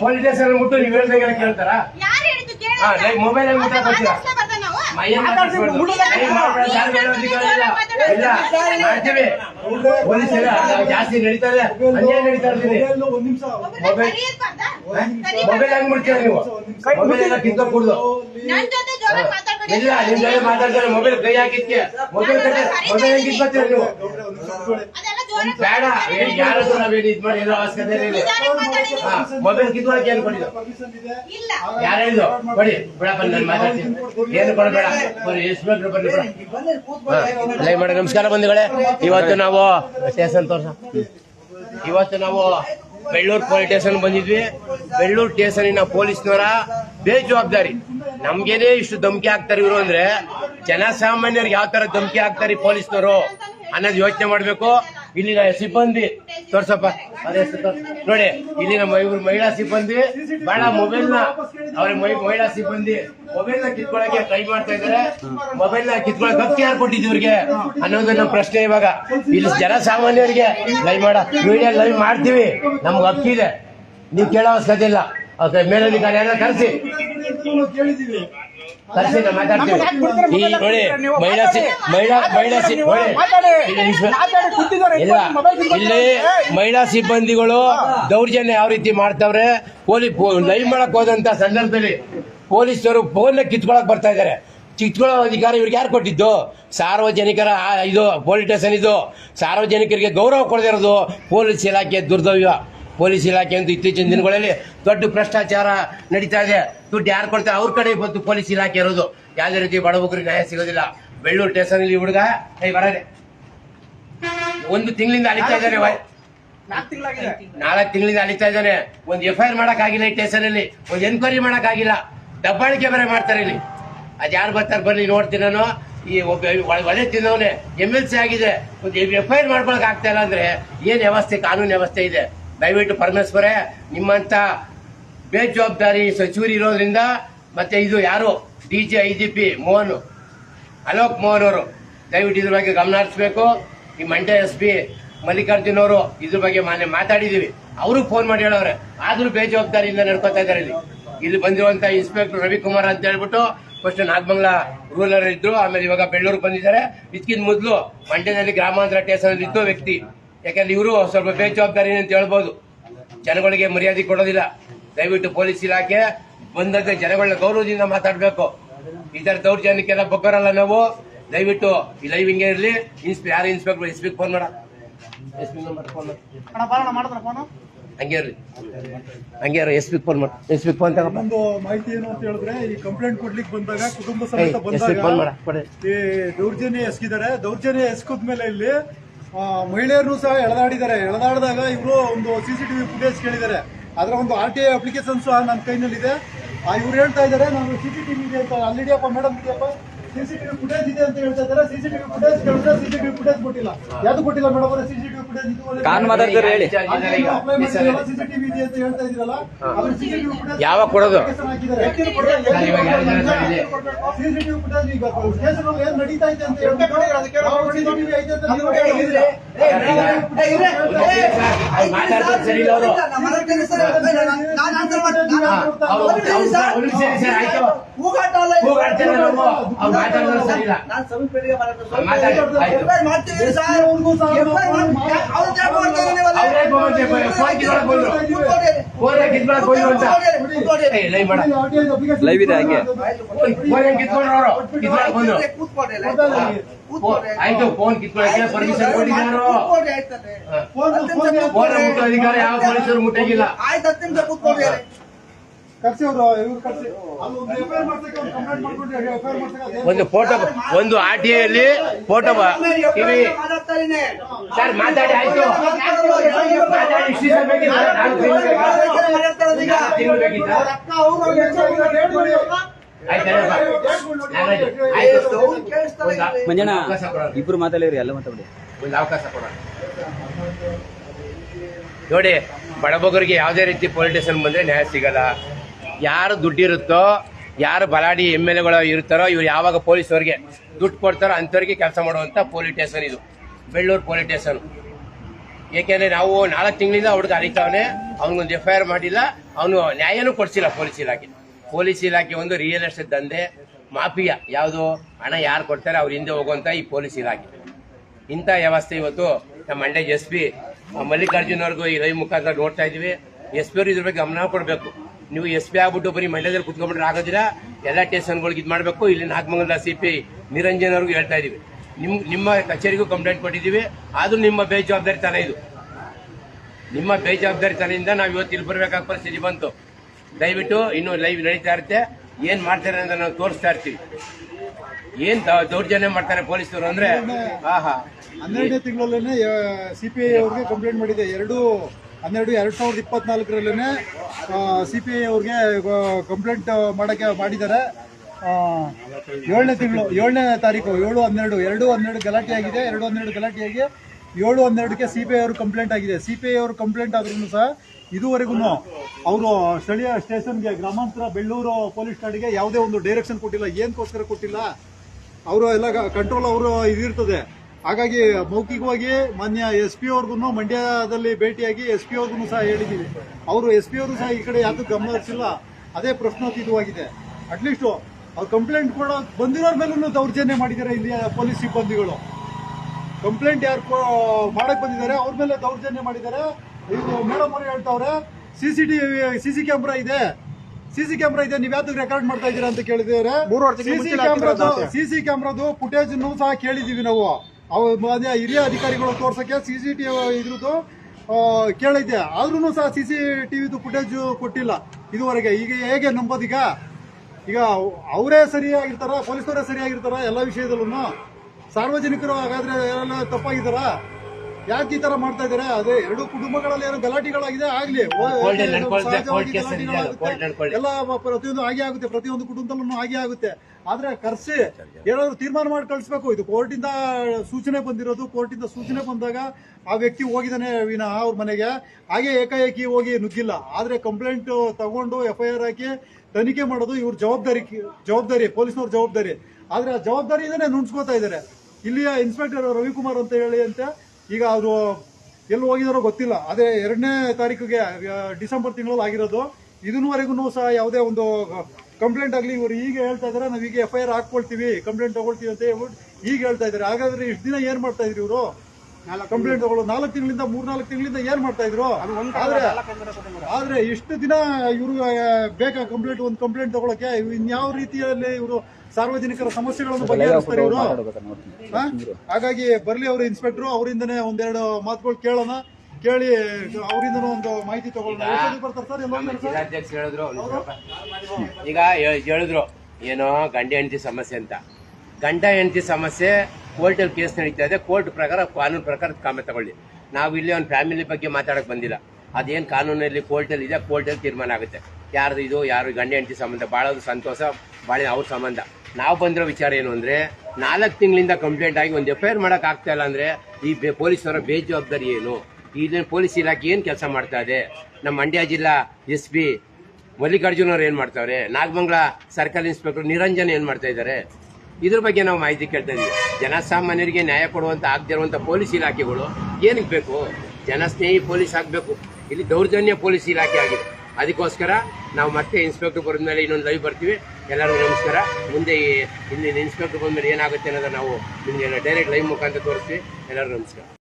Police ಅಂದ್ಬಿಟ್ಟು ನೀವು. ಹೇಳ್ದಂಗೆಲ್ಲ ಕೇಳ್ತಾರಾ? ಮೊಬೈಲ್ ಅಲ್ಲಿ ಮುಟ್ಟ ಕೊಡ್ತೀರಾ ಮಾಡ್ತೀವಿ ಜಾಸ್ತಿ ನಡೀತಾ ಇದೆ ಅನ್ಯಾಯ ನಡೀತಾ ಇರ್ತೀನಿ. ಮೊಬೈಲ್- ಹೆಂಗ್ ಮುಡ್ತೀರಾ ನೀವು? ಮೊಬೈಲ್ ಎಲ್ಲ ಮಾತಾಡ್ಬೇಡಿ. ಇಲ್ಲ ನಿಮ್ ಜೊತೆ ಮಾತಾಡ್ತಾರೆ ಮೊಬೈಲ್ ಕೈ ಹಾಕಿದ್ಕೆ. ಮೊಬೈಲ್ ಕಟ್ಟಿ ಮೊಬೈಲ್ ಹೆಂಗ್ ನೀವು? ಬೇಡ ಯಾರು ನಾವೇನು ಇದ್ ಮಾಡಿ ಇರೋ ಅವಶ್ಯಕತೆ ಇಲ್ಲ. ಮಾತಾಡಿ. ಮೊಬೈಲ್ ಕಿತ್ಕೊಳಕ್ಕೆ ಏನು ಇಲ್ಲ. ಯಾರು ಹೇಳಿದ್ರು ಕೊಡಿ ಬಿಡಪ್ಪ ನಾನು ಮಾತಾಡ್ತೀನಿ. ಏನು ಕೊಡಬೇಡ? ಎಷ್ಟು ಬೇಕು ಬಿಡ. ಲೈವ್ ಮಾಡಿ ನಮಸ್ಕಾರ ಬಂಧುಗಳೇ. ಇವತ್ತು ನಾವು ಸ್ಟೇಷನ್ ತೋರ್ಸ ಇವತ್ತು ನಾವು ಬೆಳ್ಳೂರು ಪೊಲೀಸ್ ಸ್ಟೇಷನ್ ಬಂದಿದ್ವಿ. ಬೆಳ್ಳೂರು ಸ್ಟೇಷನಿನ ಪೊಲೀಸ್ನವರ ಬೇಜವಾಬ್ದಾರಿ. ನಮ್ಗೇನೆ ಇಷ್ಟು ಧಮಕಿ ಹಾಕ್ತಾರೆ ಇವರು ಅಂದ್ರೆ, ಜನಸಾಮಾನ್ಯರಿಗೆ ಯಾವ ತರ ಧಮಕಿ ಹಾಕ್ತಾರೆ ಪೊಲೀಸ್ನವರು ಅನ್ನೋದು ಯೋಚನೆ ಮಾಡ್ಬೇಕು. ಇಲ್ಲಿನ ಸಿಬ್ಬಂದಿ, ತೋರ್ಸಪ್ಪ. ಅದೇ ನೋಡಿ, ಇಲ್ಲಿನ ನಮ್ಮ ಇವ್ರು ಮಹಿಳಾ ಸಿಬ್ಬಂದಿ, ಬಹಳ ಮೊಬೈಲ್ನ ಅವ್ರ ಮಹಿ- ಮಹಿಳಾ ಸಿಬ್ಬಂದಿ ಮೊಬೈಲ್ನ ಕಿತ್ಕೊಳಕ್ಕೆ ಟ್ರೈ ಮಾಡ್ತಾ ಇದಾರೆ ಮೊಬೈಲ್ನ ಕಿತ್ಕೊಳಕ್ ಹಕ್ಕಿ ಯಾರು ಕೊಟ್ಟಿದ್ದು ಇವ್ರಿಗೆ? ಅನ್ನೋದು ನಮ್ಮ ಪ್ರಶ್ನೆ ಇವಾಗ. ಇಲ್ಲಿ ಜನ ಸಾಮಾನ್ಯರಿಗೆ ಲೈವ್ ಮಾಡ ವಿಡಿಯೋ ಲೈವ್ ಮಾಡ್ತೀವಿ. ನಮ್ಗೆ ಹಕ್ಕಿದೆ ನೀವು ಕೇಳೋ ಅವಶ್ಯಕತೆ ಇಲ್ಲ. ಮೇಲಧಿಕಾರಿ ಯಾರು ಕರೆಸಿ. ಕರೆಸಿ ಮಾತಾಡ್ತೀವಿ. ನಮ್ಮನ್ನ ಈ ನೋಡಿ ಮಹಿಳಾ ಮಹಿಳಾ ಮಹಿಳಾ. ಇಲ್ಲಿ ಮಹಿಳಾ ಸಿಬ್ಬಂದಿಗಳು ದೌರ್ಜನ್ಯ ಯಾವ ರೀತಿ ಮಾಡ್ತಾವ್ರೆ? ಪೊಲೀಸ್ ಲೈವ್ ಮಾಡಕ್ ಹೋದಂತ ಸಂದರ್ಭದಲ್ಲಿ ಪೊಲೀಸರು ಫೋನ್ ಕಿತ್ಕೊಳಕ್ ಬರ್ತಾ ಇದಾರೆ ಕಿತ್ಕೊಳ್ಳೋ ಅಧಿಕಾರ ಇವ್ರಿಗೆ ಯಾರು ಕೊಟ್ಟಿದ್ದು? ಸಾರ್ವಜನಿಕರ ಇದು ಪೊಲೀಸ್ ಸ್ಟೇಷನ್ ಇದು. ಸಾರ್ವಜನಿಕರಿಗೆ ಗೌರವ ಕೊಡದಿರೋದು ಪೊಲೀಸ್ ಇಲಾಖೆ ದುರ್ದವ್ಯ ಪೊಲೀಸ್ ಇಲಾಖೆ ಅಂತ ಇತ್ತೀಚಿನ ದಿನಗಳಲ್ಲಿ ದೊಡ್ಡ ಭ್ರಷ್ಟಾಚಾರ ನಡೀತಾ ಇದೆ. ದುಡ್ಡು ಯಾರು ಕೊಡ್ತಾರೆ? ಅವ್ರ ಕಡೆ ಬಂತು ಪೊಲೀಸ್ ಇಲಾಖೆ ಇರೋದು. ಯಾವುದೇ ರೀತಿ ಬಡಬಗ್ರಿಗೆ ನ್ಯಾಯ ಸಿಗೋದಿಲ್ಲ. ಬೆಳ್ಳೂರು ಸ್ಟೇಷನ್ ಅಲ್ಲಿ ಹುಡುಗ ಕೈ ಬರದೆ ಒಂದು ತಿಂಗಳಿಂದ ಅಳಿತಾ ಇದ್ದಾರೆ ವ- ನಾಲ್ಕು ತಿಂಗಳಿಂದ ಅಳಿತಾ ಇದ್ದಾನೆ. ಒಂದು ಎಫ್ ಐ ಆರ್ ಮಾಡಕ್ ಆಗಿಲ್ಲ ಈ ಸ್ಟೇಷನ್ ಅಲ್ಲಿ. ಒಂದು ಎನ್ಕ್ವೈರಿ ಮಾಡಕ್ ಆಗಿಲ್ಲ ದಬ್ಬಾಳಿಕೆ ಬೇರೆ ಮಾಡ್ತಾರೆ ಇಲ್ಲಿ. ಅದ್ ಯಾರು ಬರ್ತಾರೆ? ಬರ್ಲಿ ನೋಡ್ತೀನಿ ನಾನು. ಈ ಒಬ್ಬ ಒಳ್ಳೆ ಒಲೆ ತಿನ್ನವನೆ ಎಂ ಎಲ್ ಸಿ ಆಗಿದೆ. ಒಂದು ಎಫ್ ಐ ಆರ್ ಮಾಡ್ಕೊಳಕ್ ಆಗ್ತಾ ಇಲ್ಲ ಅಂದ್ರೆ ಏನ್ ವ್ಯವಸ್ಥೆ ಕಾನೂನು ವ್ಯವಸ್ಥೆ ಇದೆ? ದಯವಿಟ್ಟು ಪರಮೇಶ್ವರೇ ನಿಮ್ಮಂತ ಬೇಜವಾಬ್ದಾರಿ ಸಚಿವರು ಇರೋದ್ರಿಂದ ಮತ್ತೆ ಇದು ಯಾರು? D G, I G P, Mohan. Alok Mohan ಅವರು. ದಯವಿಟ್ಟು ಇದ್ರ ಬಗ್ಗೆ ಗಮನ ಹರಿಸ್ಬೇಕು. ಈ ಮಂಡ್ಯ ಎಸ್ ಪಿ ಮಲ್ಲಿಕಾರ್ಜುನ್ ಅವರು ಇದ್ರ ಬಗ್ಗೆ ಮಾನ್ಯ ಮಾತಾಡಿದೀವಿ ಅವರು ಫೋನ್ ಮಾಡಿ ಹೇಳವ್ರೆ. ಆದ್ರೂ ಬೇಜವಾಬ್ದಾರಿಯಿಂದ ನಡ್ಕೋತಾ ಇದಾರೆ ಇಲ್ಲಿ. ಇಲ್ಲಿ ಬಂದಿರುವಂತ ಇನ್ಸ್ಪೆಕ್ಟರ್ ರವಿಕುಮಾರ್ ಅಂತ ಹೇಳ್ಬಿಟ್ಟು ಫಸ್ಟ್ ನಾಗಮಂಗಲ ರೂರಲ್ ಇದ್ರು, ಆಮೇಲೆ ಇವಾಗ ಬೆಳ್ಳೂರು ಬಂದಿದ್ದಾರೆ. ಇದಕ್ಕಿಂತ ಮೊದಲು ಮಂಡ್ಯದಲ್ಲಿ ಗ್ರಾಮಾಂತರ ಸ್ಟೇಷನ್ ಇದ್ದೋ ವ್ಯಕ್ತಿ. ಯಾಕಂದ್ರೆ ಇವರು ಸ್ವಲ್ಪ ಬೇಜವಾಬ್ದಾರಿ ಅಂತ ಹೇಳ್ಬೋದು. ಜನಗಳಿಗೆ ಮರ್ಯಾದೆ ಕೊಡೋದಿಲ್ಲ. ದಯವಿಟ್ಟು ಪೊಲೀಸ್ ಇಲಾಖೆ ಬಂದಾಗ ಜನಗಳನ್ನ ಗೌರವದಿಂದ ಮಾತಾಡಬೇಕು. ಈ ತರ ದೌರ್ಜನ್ಯಕ್ಕೆಲ್ಲ ಬಗ್ಗರಲ್ಲ ನಾವು. ದಯವಿಟ್ಟು ಈ ಲೈವ್ ಹಿಂಗೆ ಇರಲಿ. ಇನ್ಸ್ಪೆ ಯಾರು ಇನ್ಸ್ಪೆಕ್ಟರ್ ಎಸ್ ಪಿ ಫೋನ್ ಮಾಡ. ಎಸ್ ಪಿ ನಂಬರ್ ಫೋನ್ ಅಣ್ಣ ಬಾರಣ ಮಾಡಿದ್ರ ಫೋನು? ಹಂಗೆ ಇರಲಿ. ಹಂಗೆ ಎಸ್ ಪಿ ಫೋನ್ ಮಾಡ. ಎಸ್ ಪಿ ಫೋನ್ ತಗೋಪ್ಪ. ಒಂದು ಮಾಹಿತಿ ಏನು ಅಂತ ಹೇಳಿದ್ರೆ ಈ ಕಂಪ್ಲೇಂಟ್ ಕೊಡ್ಲಿಕ್ಕೆ ಬಂದಾಗ ಕುಟುಂಬ ಸಮೇತ ಮಾಡ ಬಂದಾಗ ಈ ದೌರ್ಜನ್ಯ ಎಸ್ಕಿದ್ದಾರೆ. ದೌರ್ಜನ್ಯ ಎಸಗಿದ ಮೇಲೆ ಇಲ್ಲಿ ಆ, ಮಹಿಳೆಯರು ಸಹ ಎಳೆದಾಡಿದ್ದಾರೆ. ಎಳೆದಾಡಿದಾಗ ಇವರು ಒಂದು ಸಿಸಿಟಿವಿ ಫುಟೇಜ್ ಕೇಳಿದ್ದಾರೆ. ಅದರ ಒಂದು ಆರ್ ಟಿ ಐ ಅಪ್ಲಿಕೇಶನ್ ಸಹ ನನ್ನ ಕೈನಲ್ಲಿದೆ. ಇವ್ರು ಹೇಳ್ತಾ ಇದ್ದಾರೆ, ನಾನು ಸಿ ಟಿ ಇದೆ ಅಂತ ಅಲ್ಲಿ ಇದೆಯಪ್ಪ ಮೇಡಮ್ ಇದೆಯಪ್ಪ ಸಿಸಿಟಿವಿ ಫುಟೇಜ್ ಇದೆ ಅಂತ ಹೇಳ್ತಾ ಇದ್ದಾರೆ ಸಿಸಿಟಿವಿ ಫುಟೇಜ್ ಕೇಳಿದ್ರೆ ಸಿಸಿಟಿವಿ ಫುಟೇಜ್ ಕೊಟ್ಟಿಲ್ಲ ಯಾವ್ದು ಕೊಟ್ಟಿಲ್ಲ ಮೇಡಮ್ ಅವರ ಸಿಸಿಟಿವಿ ಫುಟೇಜ್ ಇದು ಕಾನ್ ಮಾತಾಡ್ತಾರೆ ಹೇಳಿ ಸಿಸಿಟಿವಿ ಇದೆ ಅಂತ ಹೇಳ್ತಾ ಇದ್ರಲ್ಲ ಅದ್ರ ಸಿಸಿಟಿವಿ ಫುಟೇಜ್ ಯಾವಾಗ ಕೊಡೋದು? ಸಿಸಿಟಿವಿ ಫುಟೇಜ್ ಈಗ ಸ್ಟೇಷನ್ ಏನ್ ನಡೀತಾ ಇದೆ ಅಂತ ಹೇಳ್ಬಿಟ್ಟು ನಾವು CCTV ಐತೆ ಅಂತ ನೀವು ಹೇಳಿದ್ರೆ ಮಾತಾಡ್ತಾರೆ ಸರಿ ಇಲ್ಲ ಅವರು ಕೂಗಾಡ್ತಾರೆ ನಾವು ಅವ್ರು ಮಾತಾಡಿದ್ರೆ ಸರಿ ಇಲ್ಲ ಮಾತಾಡಿ. ಆಯ್ತು. ಅವ್ರಿಗೂ ಸಹ ಅವರೇ ಫೋನ್ ಕಿತ್ಕೊಳಕ್ ಬಂದ್ರು ಫೋನ್ ಕಿತ್ಕೊಳಕ್ ಬಂದ್ರು ಅಂತ ಏಯ್, ಲೈವ್ ಇದೆ ಹಂಗೆ. ಆಯ್ತು ಫೋನ್ ಕಿತ್ಕೊಳಕ್ಕೆ ಪರ್ಮಿಷನ್ ಕೊಟ್ಟಿದ್ದಾರು ಫೋನ್ ಮುಟ್ಟೋ ಅಧಿಕಾರ ಯಾವ ಪೊಲೀಸರು ಮುಟ್ಟಂಗಿಲ್ಲ. ಆಯ್ತು ಹತ್ತು ನಿಮಿಷ ಕರ್ಸಿ ಅವರು ಇವ್ರು ಕರ್ಸಿ. ಅಲ್ಲಿ ಒಂದು ಮಾಡ್ಸಕ್ಕೆ ಒಂದು ಕಂಪ್ಲೇಂಟ್ ಮಾಡ್ಕೊಂಡು ಎಫ್ಐಆರ್ ಮಾಡ್ಸಕ್ಕೆ ಒಂದು ಫೋಟೋ ಒಂದು ಆರ್ ಟಿ ಐಲಿ ಫೋಟೋ ಟಿವಿ ಸರ್ ಮಾತಾಡಿ ಆಯ್ತು. ಮಾತಾಡಿ ಅಕ್ಕ ಅವರು ಮಂಜಣ್ಣ ಅವಕಾಶ ಕೊಡೋಣ. ಇಬ್ರು ಮಾತಾಡಿರಿ ಎಲ್ಲ ಮಾತಾಡಿ ಒಂದು ಅವಕಾಶ ಕೊಡೋಣ. ನೋಡಿ ಬಡಬಗರಿಗೆ ಯಾವುದೇ ರೀತಿ ಪೊಲೀಸ್ ಸ್ಟೇಷನ್ ಬಂದ್ರೆ ನ್ಯಾಯ ಸಿಗಲ್ಲ. ಯಾರು ದುಡ್ಡಿರುತ್ತೋ, ಯಾರು ಬಲಾಡಿ ಎಂ ಎಲ್ ಎಗಳು ಇರ್ತಾರೋ ಇವ್ರು ಯಾವಾಗ ಪೊಲೀಸವ್ರಿಗೆ ದುಡ್ಡು ಕೊಡ್ತಾರೋ ಅಂಥವ್ರಿಗೆ ಕೆಲಸ ಮಾಡುವಂಥ ಪೊಲೀಸ್ ಸ್ಟೇಷನ್ ಇದು. ಬೆಳ್ಳೂರು ಪೊಲೀಸ್ ಸ್ಟೇಷನ್ ಏಕೆಂದರೆ ನಾವು ನಾಲ್ಕು ತಿಂಗಳಿಂದ ಹುಡುಗ ಅರಿತಾವನೆ, ಅವನಿಗೊಂದು ಎಫ್ ಐ ಆರ್ ಮಾಡಿಲ್ಲ, ಅವನು ನ್ಯಾಯನೂ ಕೊಡಿಸಿಲ್ಲ ಪೊಲೀಸ್ ಇಲಾಖೆ. ಪೊಲೀಸ್ ಇಲಾಖೆ ಒಂದು ರಿಯಲ್ ಎಸ್ಟೇಟ್ ದಂಧೆ, ಮಾಫಿಯಾ. ಯಾವುದು? ಹಣ ಯಾರು ಕೊಡ್ತಾರೆ, ಅವ್ರ ಹಿಂದೆ ಹೋಗುವಂಥ ಈ ಪೊಲೀಸ್ ಇಲಾಖೆ. ಇಂಥ ವ್ಯವಸ್ಥೆ ಇವತ್ತು ನಮ್ಮ ಮಂಡ್ಯ ಎಸ್ ಪಿ ಮಲ್ಲಿಕಾರ್ಜುನ್ ಅವ್ರಿಗೂ ಈ ರೈ ಮುಖಾಂತರ ನೋಡ್ತಾ ಇದೀವಿ ಎಸ್ ಪಿ ಅವರು ಇದ್ರ ಬಗ್ಗೆ ಗಮನ ಕೊಡಬೇಕು. ನೀವು ಎಸ್ ಪಿ ಆಗ್ಬಿಟ್ಟು ಬರೀ ಮಂಡ್ಯದಲ್ಲಿ ಕುತ್ಕೊಂಡ್ಬಿಟ್ರೆ ಆಗೋದಿಲ್ಲ. ಎಲ್ಲ ಸ್ಟೇಷನ್ಗಳಿಗೆ ಇದು ಮಾಡಬೇಕು. ಇಲ್ಲಿ ನಾಗಮಂಗಲ ಸಿ ಪಿ ನಿರಂಜನ್ ಅವ್ರಿಗೂ ಹೇಳ್ತಾ ಇದೀವಿ. ನಿಮ್ ನಿಮ್ಮ ಕಚೇರಿಗೂ ಕಂಪ್ಲೇಂಟ್ ಕೊಟ್ಟಿದ್ದೀವಿ. ಆದ್ರೂ ನಿಮ್ಮ ಬೇಜವಾಬ್ದಾರಿ ತನ ಇದು. ನಿಮ್ಮ ಬೇಜವಾಬ್ದಾರಿತನದಿಂದ ನಾವು ಇವತ್ತು ಇಲ್ಲಿ ಬರಬೇಕಾದ ಪರಿಸ್ಥಿತಿ ಬಂತು. ದಯವಿಟ್ಟು ಇನ್ನು ಲೈವ್ ನಡೀತಾ ಇರುತ್ತೆ. ಏನ್ ಮಾಡ್ತಾರೆ ಅಂತ ನಾವು ತೋರಿಸ್ತಾ ಇರ್ತೀವಿ. ಏನ್ ದೌರ್ಜನ್ಯ ಮಾಡ್ತಾರೆ ಪೊಲೀಸರು ಅಂದ್ರೆ? ಆಹಾ. ಹನ್ನೆರಡನೇ ತಿಂಗಳಲ್ಲೇ ಸಿಪಿಐ ಅವ್ರಿಗೆ ಕಂಪ್ಲೇಂಟ್ ಮಾಡಿದೆ. ಎರಡು ಹನ್ನೆರಡು, ಎರಡು ಸಾವಿರದ ಇಪ್ಪತ್ನಾಲ್ಕರಲ್ಲೇ ಸಿ ಪಿ ಐ ಅವ್ರಿಗೆ ಕಂಪ್ಲೇಂಟ್ ಮಾಡೋಕ್ಕೆ, ಮಾಡಿದ್ದಾರೆ. ಏಳನೇ ತಿಂಗಳು, ಏಳನೇ ತಾರೀಕು, ಏಳು, ಹನ್ನೆರಡು, ಎರಡು, ಹನ್ನೆರಡು ಗಲಾಟೆ ಆಗಿದೆ, ಎರಡು, ಹನ್ನೆರಡು ಗಲಾಟೆ ಆಗಿ, ಏಳು, ಹನ್ನೆರಡಕ್ಕೆ ಸಿ ಪಿ ಐ ಅವರು ಕಂಪ್ಲೇಂಟ್ ಆಗಿದೆ. ಸಿ ಪಿ ಐ ಅವರು ಕಂಪ್ಲೇಂಟ್ ಆದ್ರೂ ಸಹ ಇದುವರೆಗೂ ಅವರು ಸ್ಥಳೀಯ ಸ್ಟೇಷನ್ಗೆ, ಗ್ರಾಮಾಂತರ ಬೆಳ್ಳೂರು ಪೊಲೀಸ್ ಠಾಣೆಗೆ ಯಾವುದೇ ಒಂದು ಡೈರೆಕ್ಷನ್ ಕೊಟ್ಟಿಲ್ಲ ಏನಕ್ಕೋಸ್ಕರ ಕೊಟ್ಟಿಲ್ಲ. ಅವರು ಎಲ್ಲ ಕಂಟ್ರೋಲ್ ಅವರು ಇದಿರ್ತದೆ. ಹಾಗಾಗಿ ಮೌಖಿಕವಾಗಿ ಮಾನ್ಯ ಎಸ್ ಪಿ ಅವ್ರಿಗೂ ಮಂಡ್ಯದಲ್ಲಿ ಭೇಟಿಯಾಗಿ ಎಸ್ ಪಿ ಅವ್ರಿಗೂ ಸಹ ಹೇಳಿದ್ದೀವಿ. ಅವರು ಎಸ್ ಪಿ ಅವರು ಸಹ ಈ ಕಡೆ ಯಾವುದು ಗಮನ ಹರಿಸಿಲ್ಲ. ಅದೇ ಪ್ರಶ್ನಾತೀತವಾಗಿದೆ ಅಟ್ಲೀಸ್ಟ್ ಅವ್ರು ಕಂಪ್ಲೇಂಟ್ ಕೊಡೋ ಬಂದಿರೋರ ಮೇಲೂ ದೌರ್ಜನ್ಯ ಮಾಡಿದ್ದಾರೆ ಇಲ್ಲಿಯ ಪೊಲೀಸ್ ಸಿಬ್ಬಂದಿಗಳು. ಕಂಪ್ಲೇಂಟ್ ಯಾರು ಮಾಡಕ್ಕೆ ಬಂದಿದ್ದಾರೆ ಅವ್ರ ಮೇಲೆ ದೌರ್ಜನ್ಯ ಮಾಡಿದ್ದಾರೆ. ಇವರು ಮೇಡಮ್ ಅವರು ಹೇಳ್ತಾವ್ರೆ ವಿ ಸಿ ಸಿ ಕ್ಯಾಮ್ರಾ ಇದೆ. ಸಿ ಸಿ ಕ್ಯಾಮ್ರಾ ಇದೆ ನೀವ್ ಯಾವ್ದು ರೆಕಾರ್ಡ್ ಮಾಡ್ತಾ ಇದ್ದೀರಾ ಅಂತ ಕೇಳಿದ್ದಾರೆ C C CC C CC ಕ್ಯಾಮ್ರಾದು footage ಸಹ ಕೇಳಿದೀವಿ ನಾವು. ಅದೇ ಹಿರಿಯ ಅಧಿಕಾರಿಗಳು ತೋರ್ಸಕ್ಕೆ ಸಿ ಟಿವಿ ಇದ್ರದ್ದು ಆ, ಕೇಳಿದ್ದೆ. ಆದ್ರೂ ಸಹ ಸಿ ಸಿ ಟಿ ವಿದು ಫುಟೇಜು ಕೊಟ್ಟಿಲ್ಲ ಇದುವರೆಗೆ. ಈಗ ಹೇಗೆ ನಂಬೋದೀಗ ಈಗ? ಅವರೇ ಸರಿಯಾಗಿರ್ತಾರ ಪೊಲೀಸರೇ ಸರಿಯಾಗಿರ್ತಾರ ಎಲ್ಲ ವಿಷಯದಲ್ಲೂ ಸಾರ್ವಜನಿಕರು ಹಾಗಾದ್ರೆ ಎಲ್ಲ ತಪ್ಪಾಗಿದ್ದಾರ? ಯಾಕೆ ಈ ತರ ಮಾಡ್ತಾ ಇದಾರೆ ಅದೇ ಎರಡು ಕುಟುಂಬಗಳಲ್ಲಿ ಏನೋ ಗಲಾಟೆಗಳಾಗಿದೆ ಆಗ್ಲಿ. ಎಲ್ಲ ಪ್ರತಿಯೊಂದು ಹಾಗೆ ಆಗುತ್ತೆ ಪ್ರತಿಯೊಂದು ಕುಟುಂಬದಲ್ಲೂ ಹಾಗೆ ಆಗುತ್ತೆ. ಆದ್ರೆ ಕರ್ಸಿ ಏನಾದ್ರು ತೀರ್ಮಾನ ಮಾಡಿ ಕಳಿಸ್ಬೇಕು. ಇದು ಕೋರ್ಟ್ ಇಂದ ಸೂಚನೆ ಬಂದಿರೋದು ಕೋರ್ಟ್ ಇಂದ ಸೂಚನೆ ಬಂದಾಗ ಆ ವ್ಯಕ್ತಿ ಹೋಗಿದ್ದಾನೆ ವಿನಃ ಅವ್ರ ಮನೆಗೆ. ಹಾಗೆ ಏಕಾಏಕಿ ಹೋಗಿ ನುಗ್ಗಿಲ್ಲ. ಆದ್ರೆ ಕಂಪ್ಲೇಂಟ್ ತಗೊಂಡು ಎಫ್ ಐ ಆರ್ ಹಾಕಿ ತನಿಖೆ ಮಾಡೋದು ಇವ್ರ ಜವಾಬ್ದಾರಿ ಜವಾಬ್ದಾರಿ ಪೊಲೀಸ್ನವ್ರ ಜವಾಬ್ದಾರಿ. ಆದ್ರೆ ಆ ಜವಾಬ್ದಾರಿ ಇದನ್ನೇ ನುಣ್ಸ್ಕೋತಾ ಇದ್ದಾರೆ. ಇಲ್ಲಿಯ ಇನ್ಸ್ಪೆಕ್ಟರ್ ರವಿಕುಮಾರ್ ಅಂತ ಹೇಳಿ ಅಂತ ಈಗ ಅವರು ಎಲ್ಲಿ ಹೋಗಿದಾರೋ ಗೊತ್ತಿಲ್ಲ. ಅದೇ ಎರಡನೇ ತಾರೀಕಿಗೆ ಡಿಸೆಂಬರ್ ತಿಂಗಳಲ್ಲಿ ಆಗಿರೋದು. ಇದನ್ನುವರೆಗೂ ಸಹ ಯಾವುದೇ ಒಂದು ಕಂಪ್ಲೇಂಟ್ ಆಗಲಿ, ಇವರು ಈಗ ಹೇಳ್ತಾ ಇದಾರೆ ನಾವು ಈಗ ಎಫ್ ಐ ಆರ್ ಹಾಕೊಳ್ತೀವಿ ಕಂಪ್ಲೇಂಟ್ ತಗೊಳ್ತೀವಿ ಅಂತ ಈಗ ಹೇಳ್ತಾ ಇದ್ದಾರೆ ಹಾಗಾದ್ರೆ ಇಷ್ಟು ದಿನ ಏನು ಮಾಡ್ತಾ ಇದ್ರು ಇವರು? ಕಂಪ್ಲೇಂಟ್ ತಗೊಳ್ಳೋ ನಾಲ್ಕು ತಿಂಗಳಿಂದ ಮೂರ್ನಾಲ್ಕು ತಿಂಗಳಿಂದ ಏನ್ ಮಾಡ್ತಾ ಇದ್ರು? ಆದ್ರೆ ಆದ್ರೆ ಇಷ್ಟು ದಿನ ಇವರು ಬೇಕಾ ಕಂಪ್ಲೇಂಟ್ ಒಂದು ಕಂಪ್ಲೇಂಟ್ ತಗೊಳಕ್ಕೆ ಇನ್ಯಾವ ರೀತಿಯಲ್ಲಿ ಇವರು ಸಾರ್ವಜನಿಕರ ಸಮಸ್ಯೆಗಳನ್ನು ಬಗೆಹರಿಸ್ತಾರೆ ಇವರು? ಹಾ? ಹಾಗಾಗಿ ಬರ್ಲಿ ಅವರು ಇನ್ಸ್ಪೆಕ್ಟರ್ ಅವರಿಂದನೇ ಒಂದೆರಡು ಮಾತುಗಳು ಕೇಳೋಣ. ಕೇಳಿ ಅವರಿಂದ ಒಂದು ಮಾಹಿತಿ ತಗೊಳ್ಳೋಣ. ಜಿಲ್ಲಾಧ್ಯಕ್ಷ ಹೇಳಿದ್ರು ಈಗ ಹೇ- ಹೇಳಿದ್ರು ಏನೋ ಗಂಡ ಹೆಂಡತಿ ಸಮಸ್ಯೆ ಅಂತ. ಗಂಡ ಹೆಂಡತಿ ಸಮಸ್ಯೆ ಕೋರ್ಟಲ್ಲಿ ಕೇಸ್ ನಡೀತಾ ಇದೆ, ಕೋರ್ಟ್ ಪ್ರಕಾರ ಕಾನೂನು ಪ್ರಕಾರ ಕಾಮೆ ತಗೊಳ್ಳಿ. ನಾವು ಇಲ್ಲಿ ಒಂದು ಫ್ಯಾಮಿಲಿ ಬಗ್ಗೆ ಮಾತಾಡಕ್ ಬಂದಿಲ್ಲ. ಅದೇನು ಕಾನೂನಲ್ಲಿ ಕೋರ್ಟಲ್ಲಿ ಇದೆ, ಕೋರ್ಟಲ್ಲಿ ತೀರ್ಮಾನ ಆಗುತ್ತೆ. ಯಾರ್ದು ಇದು, ಯಾರು ಗಂಡ, ಹೆಂಡತಿ ಸಂಬಂಧ, ಭಾಳ ಸಂತೋಷ, ಭಾಳ ಅವ್ರ ಸಂಬಂಧ. ನಾವು ಬಂದಿರೋ ವಿಚಾರ ಏನು ಅಂದರೆ, ನಾಲ್ಕು ತಿಂಗಳಿಂದ ಕಂಪ್ಲೇಂಟ್ ಆಗಿ ಒಂದು ಎಫ್ ಐ ಆರ್ ಮಾಡಕ್ ಆಗ್ತಾ ಇಲ್ಲ ಅಂದರೆ, ಈ ಬೆ- ಪೊಲೀಸರ ಬೇಜವಾಬ್ದಾರಿ ಏನು? ಇಲ್ಲಿನ ಪೊಲೀಸ್ ಇಲಾಖೆ ಏನು ಕೆಲಸ ಮಾಡ್ತಾ ಇದೆ? ನಮ್ಮ ಮಂಡ್ಯ ಜಿಲ್ಲಾ ಎಸ್ ಪಿ ಮಲ್ಲಿಕಾರ್ಜುನ್ ಅವ್ರು ಏನು ಮಾಡ್ತಾವ್ರೆ? ನಾಗಮಂಗ್ಲ ಸರ್ಕಲ್ ಇನ್ಸ್ಪೆಕ್ಟರ್ ನಿರಂಜನ್ ಏನು ಮಾಡ್ತಾ ಇದ್ದಾರೆ ಇದ್ರ ಬಗ್ಗೆ ನಾವು ಮಾಹಿತಿ ಕೇಳ್ತಾ ಇದೀವಿ. ಜನಸಾಮಾನ್ಯರಿಗೆ ನ್ಯಾಯ ಕೊಡುವಂತ ಆಗದಿರುವಂತ ಪೊಲೀಸ್ ಇಲಾಖೆಗಳು ಏನಕ್ಕೆ ಬೇಕು? ಜನಸ್ನೇಹಿ ಪೊಲೀಸ್ ಆಗಬೇಕು. ಇಲ್ಲಿ ದೌರ್ಜನ್ಯ ಪೊಲೀಸ್ ಇಲಾಖೆ ಆಗಿದೆ. ಅದಕ್ಕೋಸ್ಕರ ನಾವು ಮತ್ತೆ ಇನ್ಸ್ಪೆಕ್ಟರ್ ಬಂದ ಮೇಲೆ ಇನ್ನೊಂದು ಲೈವ್ ಬರ್ತೀವಿ. ಎಲ್ಲರಿಗೂ ನಮಸ್ಕಾರ. ಮುಂದೆ ಇಲ್ಲಿ ಇನ್ಸ್ಪೆಕ್ಟರ್ ಬಂದ್ಮೇಲೆ ಏನಾಗುತ್ತೆ ಅನ್ನೋದನ್ನ ನಾವು ನಿಮಗೆ ಡೈರೆಕ್ಟ್ ಲೈವ್ ಮುಖಾಂತರ ತೋರಿಸ್ತೀವಿ. ಎಲ್ಲರಿಗೂ ನಮಸ್ಕಾರ.